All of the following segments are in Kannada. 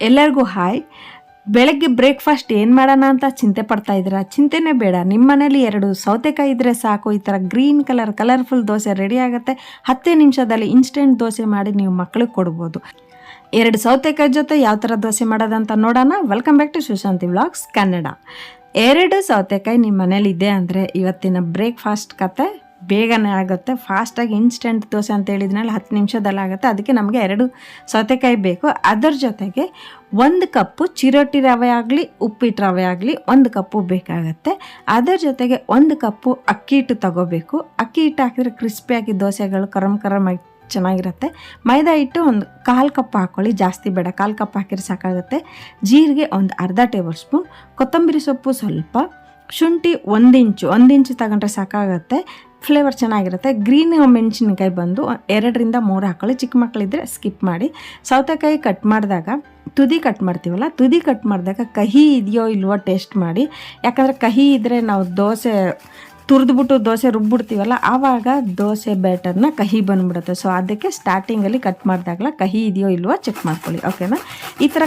ಎಲ್ಲರಿಗೂ ಹಾಯ್. ಬೆಳಗ್ಗೆ ಬ್ರೇಕ್ಫಾಸ್ಟ್ ಏನು ಮಾಡೋಣ ಅಂತ ಚಿಂತೆ ಪಡ್ತಾ ಇದ್ದೀರಾ? ಚಿಂತೆನೇ ಬೇಡ. ನಿಮ್ಮ ಮನೇಲಿ ಎರಡು ಸೌತೆಕಾಯಿ ಇದ್ದರೆ ಸಾಕು. ಈ ಥರ green colour, colourful dosa ready ಆಗುತ್ತೆ. ಹತ್ತೇ ನಿಮಿಷದಲ್ಲಿ ಇನ್ಸ್ಟೆಂಟ್ ದೋಸೆ ಮಾಡಿ ನೀವು ಮಕ್ಕಳಿಗೆ ಕೊಡ್ಬೋದು. ಎರಡು ಸೌತೆಕಾಯಿ ಜೊತೆ ಯಾವ ಥರ ದೋಸೆ ಮಾಡೋದಂತ ನೋಡೋಣ. Welcome back to Sushanti vlogs Kannada. ಎರಡು ಸೌತೆಕಾಯಿ ನಿಮ್ಮ ಮನೇಲಿ ಇದೆ ಅಂದರೆ ಇವತ್ತಿನ ಬ್ರೇಕ್ಫಾಸ್ಟ್ ಕತೆ ಬೇಗನೆ ಆಗುತ್ತೆ. ಫಾಸ್ಟಾಗಿ ಇನ್ಸ್ಟೆಂಟ್ ದೋಸೆ ಅಂತ ಹೇಳಿದ್ನಲ್ಲ, ಹತ್ತು ನಿಮಿಷದಲ್ಲಿ ಆಗುತ್ತೆ ಅದಕ್ಕೆ ನಮಗೆ ಎರಡು ಸೌತೆಕಾಯಿ ಬೇಕು. ಅದರ ಜೊತೆಗೆ ಒಂದು ಕಪ್ಪು ಚಿರೋಟಿ ರವೆ ಆಗಲಿ, ಉಪ್ಪಿಟ್ಟು ರವೆ ಆಗಲಿ, ಒಂದು ಕಪ್ಪು ಬೇಕಾಗತ್ತೆ. ಅದರ ಜೊತೆಗೆ ಒಂದು ಕಪ್ಪು ಅಕ್ಕಿ ಹಿಟ್ಟು ತಗೋಬೇಕು. ಅಕ್ಕಿ ಹಿಟ್ಟು ಹಾಕಿದ್ರೆ ಕ್ರಿಸ್ಪಿಯಾಗಿ ದೋಸೆಗಳು ಕರಮ್ ಕರಮ್ ಆಗಿ ಚೆನ್ನಾಗಿರುತ್ತೆ. ಮೈದಾ ಹಿಟ್ಟು ಒಂದು ಕಾಲು ಕಪ್ ಹಾಕ್ಕೊಳ್ಳಿ ಜಾಸ್ತಿ ಬೇಡ. ಕಾಲು ಕಪ್ ಹಾಕಿದ್ರೆ ಸಾಕಾಗುತ್ತೆ. ಜೀರಿಗೆ ಒಂದು ಅರ್ಧ ಟೇಬಲ್ ಸ್ಪೂನ್. ಕೊತ್ತಂಬರಿ ಸೊಪ್ಪು ಸ್ವಲ್ಪ. ಶುಂಠಿ ಒಂದು ಇಂಚು. ಒಂದು ಇಂಚು ತಗೊಂಡ್ರೆ ಸಾಕಾಗುತ್ತೆ. ಫ್ಲೇವರ್ ಚೆನ್ನಾಗಿರುತ್ತೆ. ಗ್ರೀನ್ ಮೆಣಸಿನ್ಕಾಯಿ ಬಂದು ಎರಡರಿಂದ ಮೂರು ಹಾಕೊಳ್ಳಿ. ಚಿಕ್ಕ ಮಕ್ಕಳಿದ್ರೆ ಸ್ಕಿಪ್ ಮಾಡಿ. ಸೌತೆಕಾಯಿ ಕಟ್ ಮಾಡಿದಾಗ ತುದಿ ಕಟ್ ಮಾಡ್ತೀವಲ್ಲ, ತುದಿ ಕಟ್ ಮಾಡಿದಾಗ ಕಹಿ ಇದೆಯೋ ಇಲ್ವೋ ಟೇಸ್ಟ್ ಮಾಡಿ. ಯಾಕಂದರೆ ಕಹಿ ಇದ್ದರೆ ನಾವು ದೋಸೆ ತುರಿದ್ಬಿಟ್ಟು ದೋಸೆ ರುಬ್ಬಿಡ್ತೀವಲ್ಲ, ಆವಾಗ ದೋಸೆ ಬ್ಯಾಟರ್ನ ಕಹಿ ಬಂದ್ಬಿಡುತ್ತೆ. ಸೊ ಅದಕ್ಕೆ ಸ್ಟಾರ್ಟಿಂಗಲ್ಲಿ ಕಟ್ ಮಾಡಿದಾಗಲ ಕಹಿ ಇದೆಯೋ ಇಲ್ವೋ ಚೆಕ್ ಮಾಡ್ಕೊಳ್ಳಿ ಓಕೆನಾ ಈ ಥರ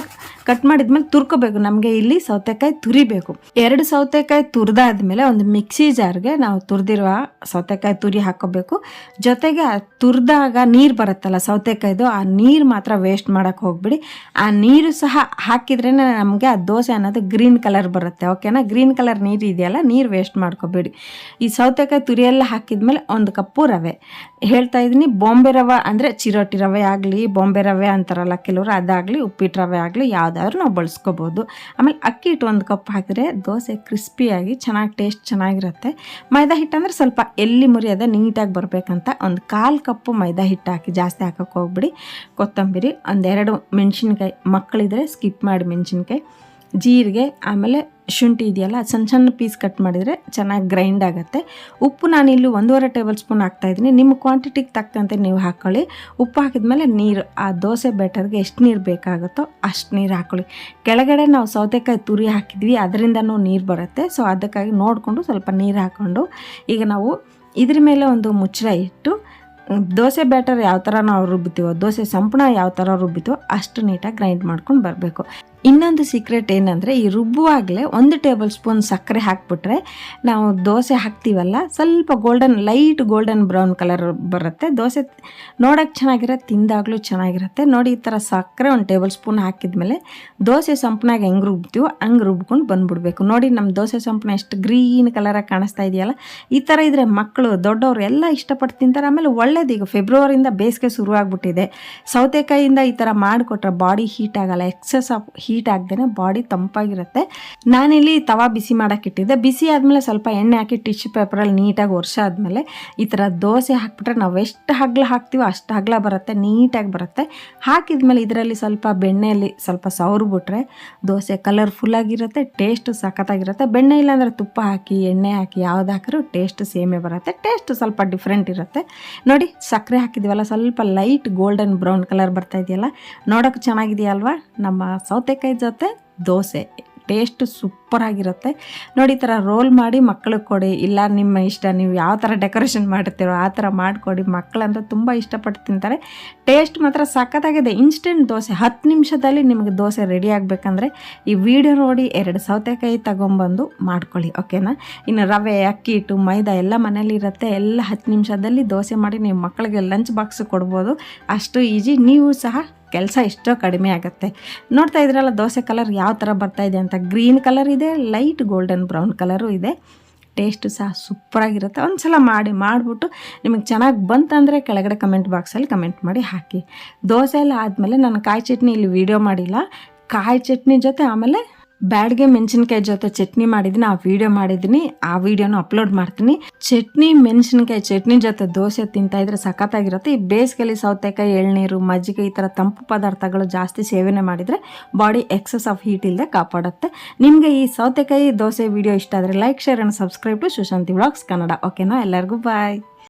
ಕಟ್ ಮಾಡಿದ್ಮೇಲೆ ತುರ್ಕೋಬೇಕು. ನಮಗೆ ಇಲ್ಲಿ ಸೌತೆಕಾಯಿ ತುರಿಬೇಕು. ಎರಡು ಸೌತೆಕಾಯಿ ತುರಿದಾದ್ಮೇಲೆ ಒಂದು ಮಿಕ್ಸಿ ಜಾರ್ಗೆ ನಾವು ತುರಿದಿರುವ ಸೌತೆಕಾಯಿ ತುರಿ ಹಾಕೋಬೇಕು. ಜೊತೆಗೆ ತುರಿದಾಗ ನೀರು ಬರುತ್ತಲ್ಲ ಸೌತೆಕಾಯ್ದು, ಆ ನೀರು ಮಾತ್ರ ವೇಸ್ಟ್ ಮಾಡೋಕ್ಕೆ ಹೋಗ್ಬಿಡಿ. ಆ ನೀರು ಸಹ ಹಾಕಿದ್ರೇ ನಮಗೆ ಆ ದೋಸೆ ಅನ್ನೋದು ಗ್ರೀನ್ ಕಲರ್ ಬರುತ್ತೆ. ಓಕೆನಾ ಗ್ರೀನ್ ಕಲರ್ ನೀರು ಇದೆಯಲ್ಲ, ನೀರು ವೇಸ್ಟ್ ಮಾಡ್ಕೋಬೇಡಿ. ಈ ಸೌತೆಕಾಯಿ ತುರಿಯೆಲ್ಲ ಹಾಕಿದ್ಮೇಲೆ ಒಂದು ಕಪ್ಪು ರವೆ. ಹೇಳ್ತಾ ಇದ್ದೀನಿ, ಬಾಂಬೆ ರವೆ ಅಂದರೆ ಚಿರೋಟಿ ರವೆ ಆಗಲಿ, ಬಾಂಬೆ ರವೆ ಅಂತಾರಲ್ಲ ಕೆಲವರು, ಅದಾಗಲಿ, ಉಪ್ಪಿಟ್ಟು ರವೆ ಆಗಲಿ ಯಾವುದಾದ್ರೂ ನಾವು ಬಳಸ್ಕೋಬೋದು. ಆಮೇಲೆ ಅಕ್ಕಿ ಹಿಟ್ಟು ಒಂದು ಕಪ್ ಹಾಕಿದ್ರೆ ದೋಸೆ ಕ್ರಿಸ್ಪಿಯಾಗಿ ಚೆನ್ನಾಗಿ ಟೇಸ್ಟ್ ಚೆನ್ನಾಗಿರುತ್ತೆ. ಮೈದಾ ಹಿಟ್ಟು ಅಂದರೆ ಸ್ವಲ್ಪ ಎಲ್ಲಿ ಮುರಿಯೋದೆ ನೀಟಾಗಿ ಬರಬೇಕಂತ ಒಂದು ಕಾಲು ಕಪ್ಪು ಮೈದಾ ಹಿಟ್ಟು ಹಾಕಿ ಜಾಸ್ತಿ ಹಾಕೋಕೆ ಹೋಗ್ಬಿಡಿ. ಕೊತ್ತಂಬರಿ ಒಂದೆರಡು ಮೆಣಸಿನ್ಕಾಯಿ ಮಕ್ಕಳಿದ್ರೆ ಸ್ಕಿಪ್ ಮಾಡಿ ಮೆಣಸಿನ್ಕಾಯಿ. ಜೀರಿಗೆ, ಆಮೇಲೆ ಶುಂಠಿ ಇದೆಯಲ್ಲ ಸಣ್ಣ ಸಣ್ಣ ಪೀಸ್ ಕಟ್ ಮಾಡಿದರೆ ಚೆನ್ನಾಗಿ ಗ್ರೈಂಡ್ ಆಗುತ್ತೆ. ಉಪ್ಪು ನಾನಿಲ್ಲಿ ಒಂದೂವರೆ ಟೇಬಲ್ ಸ್ಪೂನ್ ಹಾಕ್ತಾಯಿದ್ದೀನಿ ನಿಮ್ಮ ಕ್ವಾಂಟಿಟಿಗೆ ತಕ್ಕಂತೆ ನೀವು ಹಾಕ್ಕೊಳ್ಳಿ ಉಪ್ಪು ಹಾಕಿದ್ಮೇಲೆ ನೀರು, ಆ ದೋಸೆ ಬ್ಯಾಟರ್ಗೆ ಎಷ್ಟು ನೀರು ಬೇಕಾಗುತ್ತೋ ಅಷ್ಟು ನೀರು ಹಾಕ್ಕೊಳ್ಳಿ ಕೆಳಗಡೆ ನಾವು ಸೌತೆಕಾಯಿ ತುರಿ ಹಾಕಿದ್ವಿ, ಅದರಿಂದನೂ ನೀರು ಬರುತ್ತೆ. ಸೊ ಅದಕ್ಕಾಗಿ ನೋಡಿಕೊಂಡು ಸ್ವಲ್ಪ ನೀರು ಹಾಕ್ಕೊಂಡು ಈಗ ನಾವು ಇದ್ರ ಮೇಲೆ ಒಂದು ಮುಚ್ಚಳ ಇಟ್ಟು, ದೋಸೆ ಬ್ಯಾಟರ್ ಯಾವ ಥರ ನಾವು ರುಬ್ಬಿತೀವೋ, ದೋಸೆ ಸಂಪಣ ಯಾವ ಥರ ರುಬ್ಬಿತೀವೋ ಅಷ್ಟು ನೀಟಾಗಿ ಗ್ರೈಂಡ್ ಮಾಡ್ಕೊಂಡು ಬರಬೇಕು. ಇನ್ನೊಂದು ಸೀಕ್ರೆಟ್ ಏನಂದರೆ ಈ ರುಬ್ಬುವಾಗಲೇ ಒಂದು ಟೇಬಲ್ ಸ್ಪೂನ್ ಸಕ್ಕರೆ ಹಾಕಿಬಿಟ್ರೆ ನಾವು ದೋಸೆ ಹಾಕ್ತೀವಲ್ಲ, ಸ್ವಲ್ಪ golden light golden brown colour ಬರುತ್ತೆ. ದೋಸೆ ನೋಡೋಕ್ಕೆ ಚೆನ್ನಾಗಿರುತ್ತೆ, ತಿಂದಾಗಲೂ ಚೆನ್ನಾಗಿರುತ್ತೆ. ನೋಡಿ ಈ ಥರ ಸಕ್ಕರೆ ಒಂದು ಟೇಬಲ್ ಸ್ಪೂನ್ ಹಾಕಿದ್ಮೇಲೆ ದೋಸೆ ಸಂಪನಾಗ ಹೆಂಗೆ ರುಬ್ತೀವೋ ಹಂಗೆ ರುಬ್ಕೊಂಡು ಬಂದುಬಿಡ್ಬೇಕು. ನೋಡಿ ನಮ್ಮ ದೋಸೆ ಸಂಪಣ ಎಷ್ಟು ಗ್ರೀನ್ ಕಲರಾಗಿ ಕಾಣಿಸ್ತಾ ಇದೆಯಲ್ಲ, ಈ ಥರ ಇದ್ದರೆ ಮಕ್ಕಳು ದೊಡ್ಡವರು ಎಲ್ಲ ಇಷ್ಟಪಟ್ಟು ತಿಂತಾರೆ. ಆಮೇಲೆ ಒಳ್ಳೇದು ಈಗ ಫೆಬ್ರವರಿಯಿಂದ ಬೇಸಿಗೆ ಶುರುವಾಗ್ಬಿಟ್ಟಿದೆ. ಸೌತೆಕಾಯಿಯಿಂದ ಈ ಥರ ಮಾಡಿಕೊಟ್ರೆ ಬಾಡಿ ಹೀಟ್ ಆಗಲ್ಲ ಎಕ್ಸಸ್ ಆಫ್ ಹೀಟ್ ಆಗದೇನೆ ಬಾಡಿ ತಂಪಾಗಿರುತ್ತೆ. ನಾನಿಲ್ಲಿ ತವಾ ಬಿಸಿ ಮಾಡೋಕ್ಕಿಟ್ಟಿದ್ದೆ ಬಿಸಿ ಆದಮೇಲೆ ಸ್ವಲ್ಪ ಎಣ್ಣೆ ಹಾಕಿ ಟಿಶ್ಯೂ ಪೇಪರಲ್ಲಿ ನೀಟಾಗಿ ವರ್ಷ ಆದಮೇಲೆ ಈ ಥರ ದೋಸೆ ಹಾಕ್ಬಿಟ್ರೆ ನಾವು ಎಷ್ಟು ಹಗ್ಲ ಹಾಕ್ತೀವೋ ಅಷ್ಟು ಹಗ್ಲ ಬರುತ್ತೆ, ನೀಟಾಗಿ ಬರುತ್ತೆ. ಹಾಕಿದ್ಮೇಲೆ ಇದರಲ್ಲಿ ಸ್ವಲ್ಪ ಬೆಣ್ಣೆಯಲ್ಲಿ ಸ್ವಲ್ಪ ಸವರ್ಬಿಟ್ರೆ ದೋಸೆ ಕಲರ್ಫುಲ್ಲಾಗಿರುತ್ತೆ ಟೇಸ್ಟು ಸಖತ್ತಾಗಿರುತ್ತೆ. ಬೆಣ್ಣೆ ಇಲ್ಲಾಂದರೆ ತುಪ್ಪ ಹಾಕಿ, ಎಣ್ಣೆ ಹಾಕಿ ಯಾವ್ದು ಹಾಕಿದ್ರು ಟೇಸ್ಟ್ ಸೇಮೇ ಬರುತ್ತೆ. ಟೇಸ್ಟ್ ಸ್ವಲ್ಪ ಡಿಫ್ರೆಂಟ್ ಇರುತ್ತೆ. ನೋಡಿ ಸಕ್ಕರೆ ಹಾಕಿದ್ವಲ್ಲ, ಸ್ವಲ್ಪ ಲೈಟ್ ಗೋಲ್ಡನ್ ಬ್ರೌನ್ ಕಲರ್ ಬರ್ತಾ ಇದೆಯಲ್ಲ, ನೋಡೋಕೆ ಚೆನ್ನಾಗಿದೆಯಲ್ವಾ? ನಮ್ಮ ಸೌತೆಕಾಯಿ ಜೊತೆ ದೋಸೆ ಟೇಸ್ಟ್ ಸೂಪರಾಗಿರುತ್ತೆ ನೋಡಿ, ಈ ಥರ ರೋಲ್ ಮಾಡಿ ಮಕ್ಕಳಿಗೆ ಕೊಡಿ. ಇಲ್ಲ, ನಿಮ್ಮ ಇಷ್ಟ, ನೀವು ಯಾವ ಥರ ಡೆಕೋರೇಷನ್ ಮಾಡ್ತೀರೋ ಆ ಥರ ಮಾಡಿಕೊಡಿ. ಮಕ್ಕಳಂದ್ರೆ ತುಂಬ ಇಷ್ಟಪಟ್ಟು ತಿಂತಾರೆ. ಟೇಸ್ಟ್ ಮಾತ್ರ ಸಖತ್ತಾಗಿದೆ. ಇನ್ಸ್ಟೆಂಟ್ ದೋಸೆ, ಹತ್ತು ನಿಮಿಷದಲ್ಲಿ ನಿಮಗೆ ದೋಸೆ ರೆಡಿ ಆಗಬೇಕಂದ್ರೆ ಈ ವಿಡಿಯೋ ನೋಡಿ, ಎರಡು ಸೌತೆಕಾಯಿ ತಗೊಂಬಂದು ಮಾಡ್ಕೊಳ್ಳಿ, ಓಕೆನಾ? ಇನ್ನು ರವೆ, ಅಕ್ಕಿ ಹಿಟ್ಟು, ಮೈದಾ ಎಲ್ಲ ಮನೇಲಿ ಇರುತ್ತೆ. ಎಲ್ಲ ಹತ್ತು ನಿಮಿಷದಲ್ಲಿ ದೋಸೆ ಮಾಡಿ ನೀವು ಮಕ್ಕಳಿಗೆ ಲಂಚ್ ಬಾಕ್ಸ್ ಕೊಡ್ಬೋದು. ಅಷ್ಟು ಈಜಿ. ನೀವು ಸಹ ಕೆಲಸ ಎಷ್ಟೋ ಕಡಿಮೆ ಆಗುತ್ತೆ. ನೋಡ್ತಾ ಇದ್ರಲ್ಲ ದೋಸೆ ಕಲರ್ ಯಾವ ಥರ ಬರ್ತಾ ಇದೆ ಅಂತ. Green colour light golden brown colour ಇದೆ. ಟೇಸ್ಟು ಸಹ ಸೂಪರಾಗಿರುತ್ತೆ. ಒಂದು ಸಲ ಮಾಡಿ, ಮಾಡಿಬಿಟ್ಟು ನಿಮಗೆ ಚೆನ್ನಾಗಿ ಬಂತಂದರೆ ಕೆಳಗಡೆ ಕಮೆಂಟ್ ಬಾಕ್ಸಲ್ಲಿ ಕಮೆಂಟ್ ಮಾಡಿ ಹಾಕಿ. ದೋಸೆ ಎಲ್ಲ ಆದಮೇಲೆ ನಾನು ಕಾಯಿ ಚಟ್ನಿ ಇಲ್ಲಿ ವೀಡಿಯೋ ಮಾಡಿಲ್ಲ. ಕಾಯಿ ಚಟ್ನಿ ಜೊತೆ ಆಮೇಲೆ ಬ್ಯಾಡ್ಗೆ ಮೆಣಸಿನ್ಕಾಯಿ ಜೊತೆ ಚಟ್ನಿ ಮಾಡಿದ್ದೀನಿ ಆ ವಿಡಿಯೋ ಮಾಡಿದ್ದೀನಿ ಆ ವಿಡಿಯೋನು ಅಪ್ಲೋಡ್ ಮಾಡ್ತೀನಿ. ಚಟ್ನಿ, ಮೆಣಸಿನ್ಕಾಯಿ ಚಟ್ನಿ ಜೊತೆ ದೋಸೆ ತಿಂತಾ ಇದ್ರೆ ಸಖತ್ತಾಗಿರುತ್ತೆ. ಈ ಬೇಸಿಗೆಯಲ್ಲಿ ಸೌತೆಕಾಯಿ, ಎಳ್ನೀರು, ಮಜ್ಜಿಗೆ ಈ ಥರ ತಂಪು ಪದಾರ್ಥಗಳು ಜಾಸ್ತಿ ಸೇವನೆ ಮಾಡಿದರೆ ಬಾಡಿ ಎಕ್ಸಸ್ ಆಫ್ ಹೀಟ್ ಇಲ್ಲದೆ ಕಾಪಾಡುತ್ತೆ. ನಿಮಗೆ ಈ ಸೌತೆಕಾಯಿ ದೋಸೆ ವಿಡಿಯೋ ಇಷ್ಟ ಆದರೆ like share and subscribe to Sushanti vlogs Kannada ಓಕೆನಾ ಎಲ್ಲರಿಗೂ ಬಾಯ್